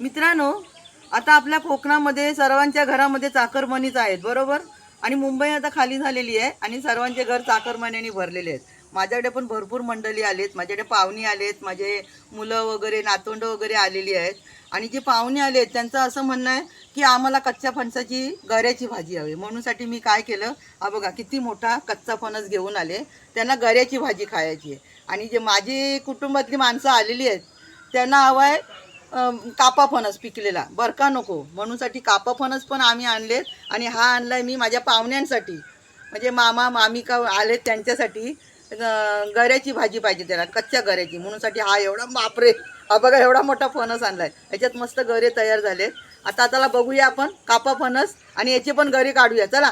मित्रांनो आता आपल्या कोकणामध्ये सर्वांच्या घरामध्ये चाकरमणीच आहेत बरोबर? आणि मुंबई आता खाली झालेली आहे आणि सर्वांचे घर चाकरमान्याने भरलेले आहेत. माझ्याकडे पण भरपूर मंडळी आलेत माझ्याकडे पाहुणे आलेत माझे मुलं वगैरे नातोंड वगैरे आलेली आहेत. आणि जे पाहुणे आलेत त्यांचं असं म्हणणं आहे की आम्हाला कच्च्या फणसाची गऱ्याची भाजी हवी. म्हणूनसाठी मी काय केलं हा बघा किती मोठा कच्चा फणस घेऊन आले. त्यांना गऱ्याची भाजी खायची आहे. आणि जे माझी कुटुंबातली माणसं आलेली आहेत त्यांना हवं आहे कापा फणस पिकलेला. बरका नको? म्हणूनसाठी कापा फणस पण आम्ही आणलेत आणि हा आणला मी माझ्या पाहुण्यांसाठी. म्हणजे मामा मामी का आलेत त्यांच्यासाठी गऱ्याची भाजी पाहिजे त्याला कच्च्या गऱ्याची. म्हणूनसाठी हा एवढा बापरे! हा बघा एवढा मोठा फणस आणलाय. याच्यात मस्त गरे तयार झालेत. आता आताला बघूया आपण कापा फणस आणि याचे पण गरे काढूया. चला.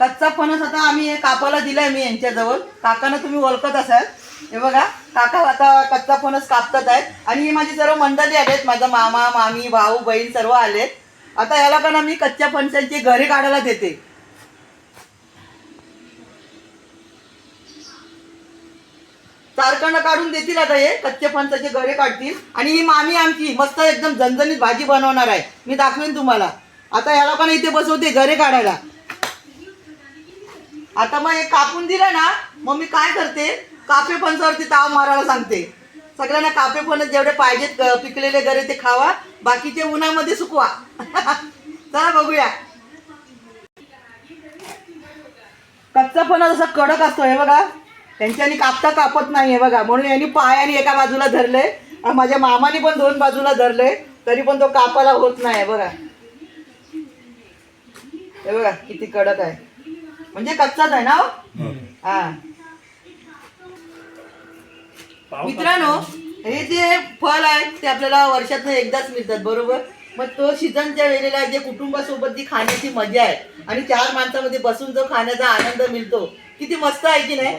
कच्चा फणस आता आम्ही कापायला दिलाय मी यांच्याजवळ. काकांना तुम्ही ओळखत असाल. हे बघा काका आता कच्चा फणस कापतात आहेत. आणि ही माझी सर्व मंडळी आलेत. माझा मामा मामी भाऊ बहीण सर्व आलेत. आता याला पण मी कच्च्या फणसांची घरे काढायला देते. चारकांना काढून देतील आता हे. कच्चे फणसाचे गरे काढतील. आणि ही मामी आमची मस्त एकदम झणझणीत भाजी बनवणार आहे. मी दाखवेन तुम्हाला. आता या लोकांना इथे बसवते घरे काढायला. आता मग हे कापून दिलं ना मग मी काय करते? कापे फणसावरती ताव मारायला सांगते. सगळ्यांना कापे फणस जेवढे पाहिजेत पिकलेले गरे ते खावा बाकीचे उन्हामध्ये सुकवा. चला बघूया. कच्चा फणस असा कडक असतो हे बघा. त्यांच्यानी कापता कापत नाही हे बघा. म्हणून यांनी पायाने एका बाजूला धरले आणि माझ्या मामाने पण दोन बाजूला धरले तरी पण तो कापाला होत नाही बघा. हे बघा किती कडक आहे. म्हणजे कच्चाच आहे ना हो? हा. मित्रांनो हे जे फळ आहे ते आपल्याला वर्षातनं एकदाच मिळतात बरोबर? मग तो सीझनच्या वेळेला जे कुटुंबासोबत जी खाण्याची मजा आहे आणि चार माणसामध्ये बसून जो खाण्याचा आनंद मिळतो किती मस्त आहे की नाही?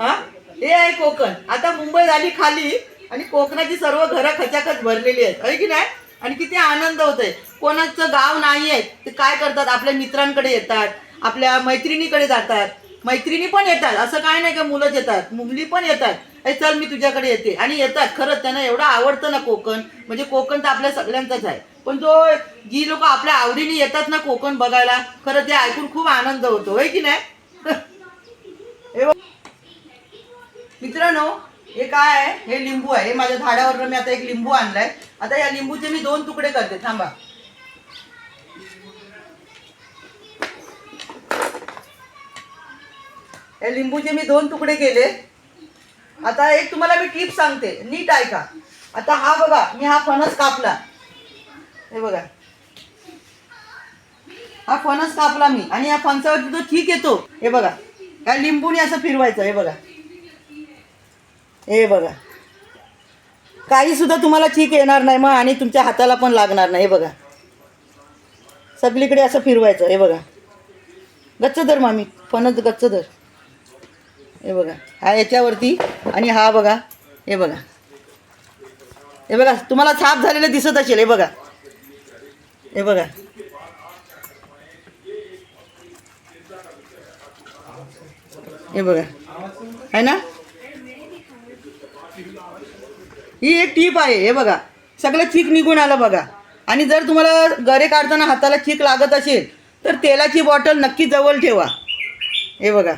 हा? हे आहे कोकण. आता मुंबई झाली खाली आणि कोकणाची सर्व घरं खचाखच भरलेली आहेत आहे की नाही? आणि किती आनंद होतोय. कोणाचं गाव नाही आहे ते काय करतात? आपल्या मित्रांकडे येतात. आपल्या मैत्रिणीकडे जातात. मैत्रिणी पण येतात. असं काय नाही का मुलंच येतात. मुली पण येतात. ए चल मी तुझ्याकडे येते. आणि येतात. खरंच त्यांना एवढं आवडतं ना कोकण. म्हणजे कोकण तर आपल्या सगळ्यांचाच आहे. पण जो जी लोक आपल्या आवडीने येतात ना कोकण बघायला खरं ते ऐकून खूप आनंद होतो. होय की नाही? मित्रांनो हे काय आहे? हे लिंबू आहे. हे माझ्या झाडावर मी आता एक लिंबू आणलाय. आता या लिंबूचे मी दोन तुकडे करते. थांबा. या लिंबूचे मी दोन तुकडे केले. आता एक तुम्हाला मी टीप सांगते. नीट ऐका. आता हा बघा मी हा फणस कापला. हे बघा. हा फणस कापला मी आणि या फणसावरती जो ठीक येतो. हे बघा. या लिंबूने असं फिरवायचं हे बघा. हे बघा. काही सुद्धा तुम्हाला ठीक येणार नाही मग आणि तुमच्या हाताला पण लागणार नाही हे बघा. सगळीकडे असं फिरवायचं हे बघा. गच्च धर मामी. फणस गच्च धर. हे बघा हा याच्यावरती आणि हा बघा हे बघा. हे बघा तुम्हाला छाप झालेलं दिसत असेल हे बघा. हे बघा. हे बघा. आहे ना? ही एक टीप आहे हे बघा. सगळं चीक निघून आलं बघा. आणि जर तुम्हाला गरे काढताना हाताला चीक लागत असेल तर तेलाची बॉटल नक्की जवळ ठेवा. हे बघा.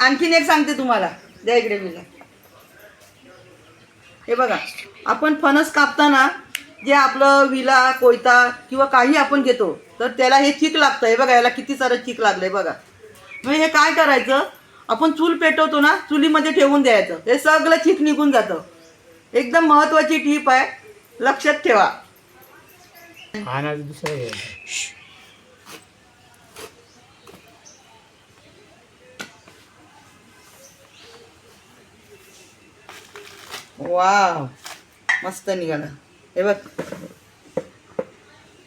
आणखीन एक सांगते तुम्हाला. द्या इकडे मी. हे बघा आपण फणस कापताना जे आपलं विला कोयता किंवा काही आपण घेतो तर त्याला हे चीक लागतं. हे बघा याला किती सारं चीक लागलंय बघा. मग हे काय करायचं? आपण चूल पेटवतो ना चुलीमध्ये ठेवून द्यायचं. हे सगळं चीक निघून जातं. एकदम महत्वाची टीप आहे. लक्षात ठेवा. दुसरं वाव. मस्त निघाला. हे बघ.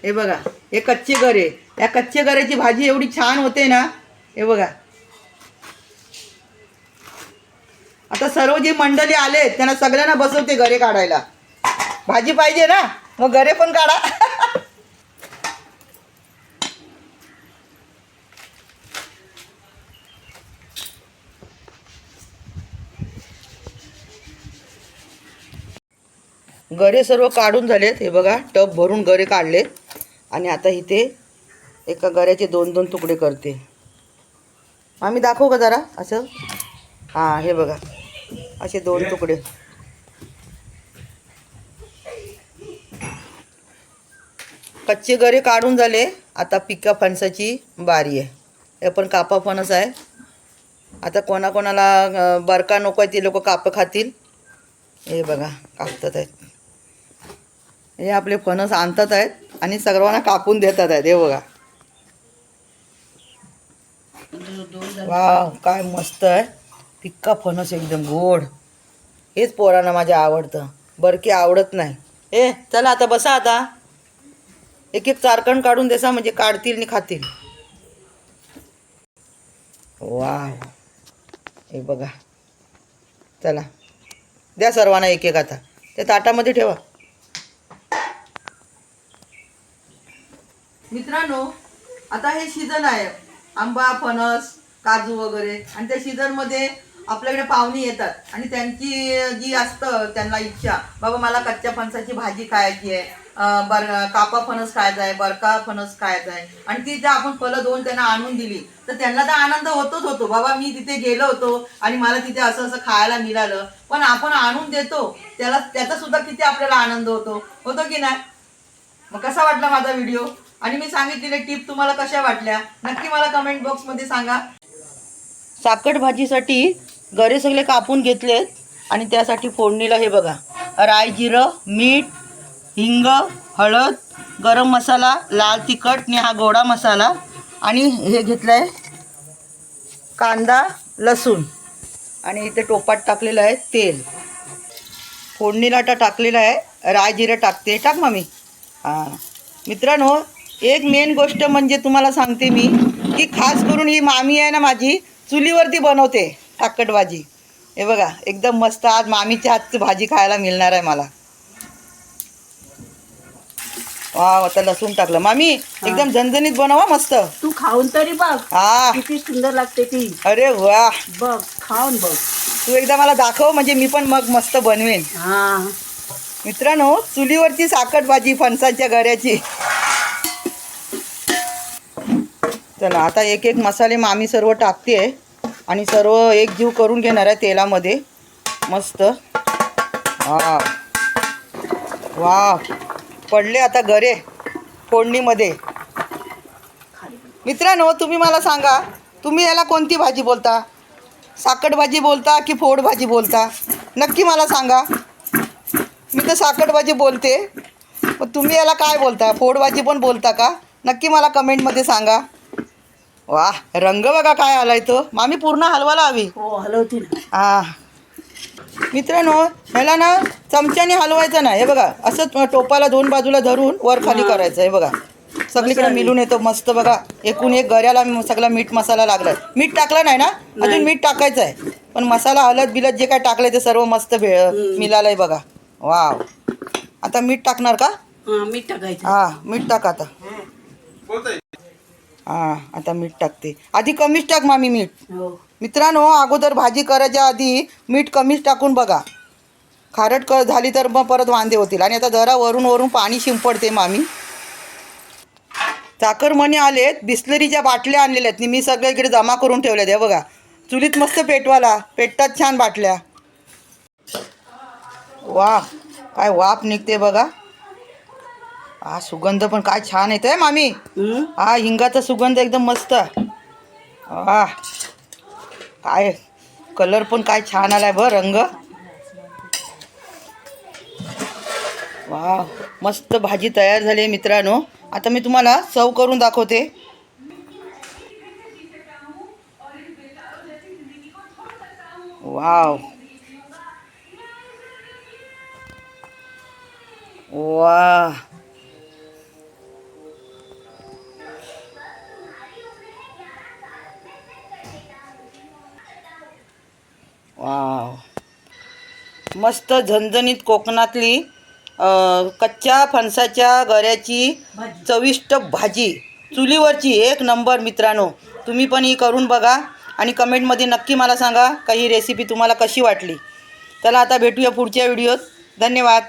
हे बघा. हे कच्चे गरे. या कच्चे गऱ्याची भाजी एवढी छान होते ना हे बघा. आता सर्व जी मंडळी आले त्यांना सगळ्यांना बसवते गरे काढायला. भाजी पाहिजे ना? मग गरे पण काढा. गरे सर्व काढून झालेत. हे बघा टब भरून गरे काढलेत आणि आता इथे एका गऱ्याचे दोन दोन तुकडे करते. आम्ही दाखवू का जरा असं? हां हे बघा. असे दोन तुकडे. कच्चे गरे काढून झाले. आता पिका फणसाची बारी आहे. हे पण कापा फणस आहे. आता कोणाकोणाला बरका नको आहे ते लोक कापं खातील. हे बघा कापतात आहेत. हे आपले फणस आणतात आहेत आणि सर्वांना कापून देतात आहेत. हे बघा. वा काय मस्त आहे. पिक्का फणस एकदम गोड. हेच पोरांना माझ्या आवडतं. बरकी आवडत नाही. ए चला आता बसा आता. एक एक चारकण काढून देसा म्हणजे काढतील आणि खातील. वा हे बघा. चला. द्या सर्वांना एक एक आता. त्या ताटामध्ये ठेवा. मित्रांनो आता हे सीझन आहे. आंबा फणस काजू वगैरे. आणि त्या सीझनमध्ये आपल्याकडे पाहुणे येतात. आणि त्यांची जी असतं त्यांना इच्छा. बाबा मला कच्च्या फणसाची भाजी खायची आहे. बर कापा फणस खायचा आहे बरका फणस खायचा आहे. आणि ती जर आपण फळं दोन त्यांना आणून दिली तर त्यांना तर आनंद होतोच होतो. बाबा मी तिथे गेलो होतो आणि मला तिथे असं असं खायला मिळालं. पण आपण आणून देतो त्याला त्याचा सुद्धा किती आपल्याला आनंद होतो. होतो की नाही? मग कसा वाटला माझा व्हिडिओ आणि मी सांगितलेले टिप तुम्हाला कशा वाटल्या? नक्की मला कमेंट बॉक्समध्ये सांगा. साकट भाजीसाठी गरे सगळे कापून घेतलेत आणि त्यासाठी फोडणीला हे बघा. राय जिरं मीठ हिंग हळद गरम मसाला लाल तिखट आणि हा गोडा मसाला. आणि हे घेतलं आहे कांदा लसूण. आणि इथे टोपात टाकलेलं आहे तेल. फोडणीला आता टाकलेलं आहे. राय जिरं टाकते. टाक मम्मी. हां. मित्रांनो एक मेन गोष्ट म्हणजे तुम्हाला सांगते मी की खास करून ही मामी आहे ना माझी चुलीवरती बनवते ताकट भाजी हे बघा एकदम मस्त आज मामीच्या हातची भाजी खायला मिळणार आहे मला. वा आता लसूण टाकलं. मामी एकदम झणझणीत बनवा मस्त. तू खाऊन तरी बघ हा. किती सुंदर लागते ती. अरे वा. बघ खाऊन बघ. तू एकदा मला दाखव म्हणजे मी पण मग मस्त बनवेन. हा. मित्रांनो चुलीवरची साकट भाजी फणसाच्या गऱ्याची चला आता एक एक मसाले मामी सर्व टाकते. आणि सर्व एक जीव करून घेणार आहे तेलामध्ये. मस्त. हा. वा. पडले आता गरे फोडणीमध्ये. मित्रांनो तुम्ही मला सांगा तुम्ही याला कोणती भाजी बोलता? साकट भाजी बोलता की फोड भाजी बोलता? नक्की मला सांगा. मी तर साकट भाजी बोलते. पण तुम्ही याला काय बोलता? फोड भाजी पण बोलता का? नक्की मला कमेंटमध्ये सांगा. वा रंग बघा काय आलाय तो. मामी पूर्ण हलवायला हवी. हो हलवती ना. हा. मित्रांनो ह्याला ना चमच्याने हलवायचं नाही. हे बघा असं टोपाला दोन बाजूला धरून वर खाली करायचं हे बघा. सगळीकडे मिळून येतो मस्त बघा. एकूण एक गऱ्याला सगळा मीठ मसाला लागलाय. मीठ टाकलं नाही ना? अजून मीठ टाकायचं आहे. पण मसाला हळद बिलद जे काय टाकलंय ते सर्व मस्त भेळ मिळालंय बघा. वाव. आता मीठ टाकणार का? हा मीठ टाकायचं. हा मीठ टाक आता. हा आता मीठ टाकते. आधी कमीच टाक मामी मीठ. हो. मित्रांनो अगोदर भाजी करायच्या आधी मीठ कमीच टाकून बघा. खारट क झाली तर मग परत वांदे होतील. आणि आता जरा वरून वरून पाणी शिंपडते मामी. चाकरमणी आलेत बिस्लरीच्या बाटल्या आणलेल्या आहेत. मी सगळ्या इकडे जमा करून ठेवल्यात. हे बघा. चुलीत मस्त पेटवाला पेटतात छान बाटल्या. वा काय वाफ निघते बघा. हा सुगंध पण काय छान येत आहे मामी? हा? हिंगाचा सुगंध एकदम मस्त. वा काय कलर पण काय छान आलाय ब रंग. वा मस्त भाजी तयार झाली आहे मित्रांनो. आता मी तुम्हाला सर्व करून दाखवते. वाव. वा वाव. मस्त झणझणीत कोकणातली कच्च्या फणसाच्या गऱ्याची चविष्ट भाजी. चुलीवरची एक नंबर मित्रांनो. तुम्ही पण ही करून बघा आणि कमेंटमध्ये नक्की मला सांगा का ही रेसिपी तुम्हाला कशी वाटली. चला आता भेटूया पुढच्या व्हिडिओत. धन्यवाद.